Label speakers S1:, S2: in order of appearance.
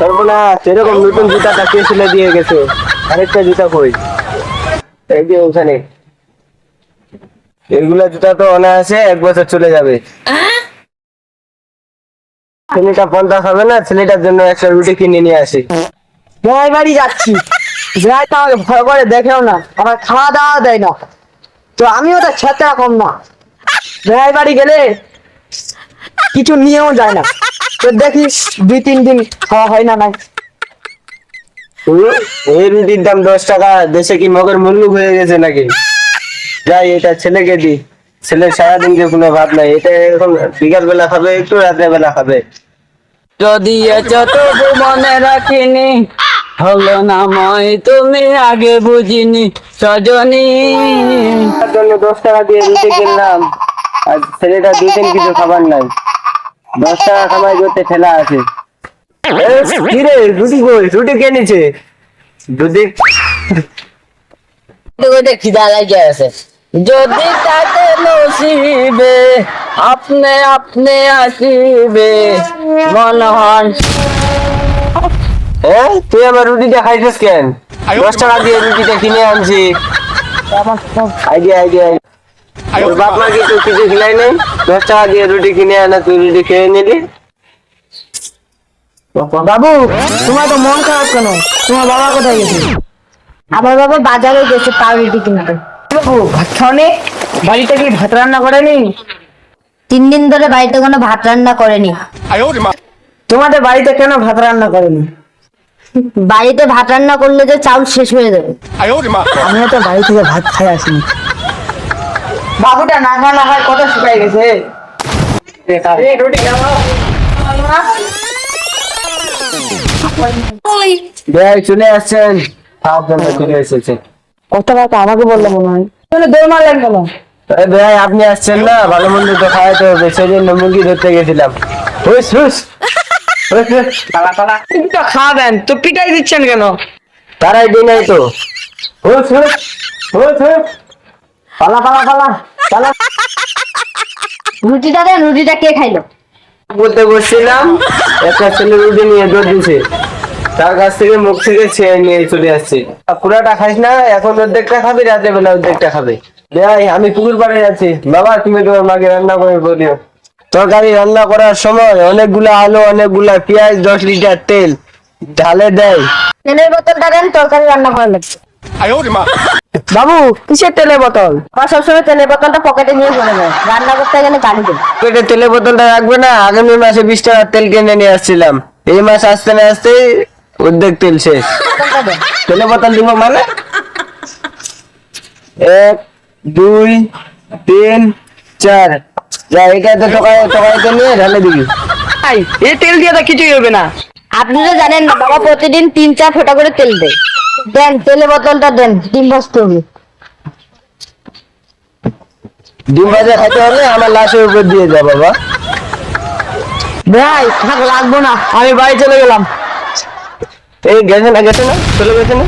S1: সর্বনাশ, এরকম নতুন জুতাটা কে দিয়ে গেছে? আরেকটা জুতা কই? এই যে ওখানে। এগুলা জুতা তো এক বছর চলে যাবে। ছেলেটা না, ছেলেটার জন্য একটা রুটি কিনে নিয়ে আসি।
S2: ভাই বাড়ি যাচ্ছি। ভাই তো আমাকে ভয় করে দেখেও না, আমার খাওয়া দাওয়া দেয় না। তো আমিও তো ছেতা কম না। ভাই বাড়ি গেলে কিছু নিয়েও যায় না। তো দেখিস দুই তিন দিন খাওয়া হয় না নাই।
S1: এই রুটির দাম দশ টাকা দেশে কি মগের মূল্য হয়ে গেছে নাকি? যাই এটা ছেলেকে দি। ছেলে সারাদিন যে কোনো ভাত নাই এটা এখন বিকাল বেলা খাবে একটু রাত্রে বেলা খাবে।
S3: যদি তবু মনে রাখিনি হলো না মই তুমি আগে বুঝিনি সজনী।
S1: জন্য দশ টাকা দিয়ে রুটি কিনলাম আর ছেলেটা দুই দিন কিছু খাবার নাই। দশ টাকা কামাই করতে ঠেলা আছে। রুটি কই? রুটি কে নিছে? রুটি
S3: ওইটা খিদা লাগে আছে। যদি তাতে নসিবে আপনি আপনি আসিবে মন হন
S1: এ, তুই আমার রুটিটা খাইছিস কেন? দশ টাকা দিয়ে রুটিটা কিনে আনছি। Idea idea. তোর বাপ মা কি তোর কিছু খিলাই নেই? দশ টাকা দিয়ে রুটি কিনে আনা তুই রুটি খেয়ে নিলি।
S2: বাবু তোমার তো মন খারাপ কেন? তোমার বাবা কোথায় গেছে?
S4: আমার বাবা বাজারে গেছে পাউরুটি কিনতে।
S2: বাবু ভাত খাওনি বাড়িতে কি ভাত রান্না করেনি
S4: তিন দিন ধরে বাড়িতে কোনো ভাত রান্না করেনি।
S2: তোমাদের বাড়িতে কেন ভাত রান্না করেনি?
S4: বাড়িতে ভাত রান্না করলে যে চাউল শেষ হয়ে যাবে।
S2: আমিও তো বাড়ি থেকে ভাত খাই আসিনি। বাবুটা না খাওয়া না হয় কত শুকাই গেছে
S1: চলে আসছেন।
S2: আমাকে বলল মনে হয়। তাহলে দৌড় মারলেন কেন?
S1: ভাই আপনি আসছেন না ভালো মন্দ তো খাওয়াতে হবে সেই জন্য মুরগি ধরতে গেছিলাম। হুস হুস।
S2: খাবেন তো পিটাই দিচ্ছেন কেন?
S1: তারাই দিই নাই তো। হুস হুস। হুস হুস। পালা পালা পালা পালা।
S4: রুটিটা দেন রুটিটা কে খাইলো?
S1: বলতে বসছিলাম একটা ছেলে রুটি নিয়ে দৌড় দিছে। তার কাছ থেকে মুখ থেকে ছেড়ে নিয়ে চলে আসছি। পুরাটা খাইস না এখন অর্ধেকটা খাবি রাতের বেলা অর্ধেকটা খাবে। ভাই আমি পুকুর পাড়ে যাচ্ছি। বাবা তুমি তোমার মাকে রান্না করে বলিও। তরকারি রান্না করার সময় অনেকগুলা আলু অনেকগুলা পেঁয়াজ দশ লিটার তেল। ঢালে দেয়।
S4: তেলের বোতলটা দেন তরকারি রান্না করা লাগছে
S2: বাবু কিসের তেলের বোতল?
S4: আমার সবসময় তেলের বোতলটা পকেটে নিয়ে চলে যায় রান্না করতে গেলে গাড়ি দেবে
S1: পেটে তেলের বোতলটা রাখবে না আগামী মাসে বিশ টাকার তেল কিনে নিয়ে আসছিলাম। এই মাস আসতে না আসতে অর্ধেক তেল শেষ।
S4: বোতলটা দেন
S1: তেলে বোতল দিব মানে? এক দুই তিন চার। যা এটাতে টোকাই টোকাইতে নিয়ে ঢালে দিবি।
S2: এই, এই তেল দিয়ে তো কিছুই হবে না।
S4: আপনি তো জানেন না বাবা প্রতিদিন তিন চার ফোঁটা করে তেল দেয়। দেন তেলে বোতলটা দেন ডিম ভাজতে হবে।
S1: ডিম ভাজা খাইতে হবে আমার লাশের উপর দিয়ে যা বাবা।
S2: ভাই থাক লাগবো না। আমি বাড়ি চলে গেলাম।
S1: এই গেছে না গেছে না? চলে গেছে না?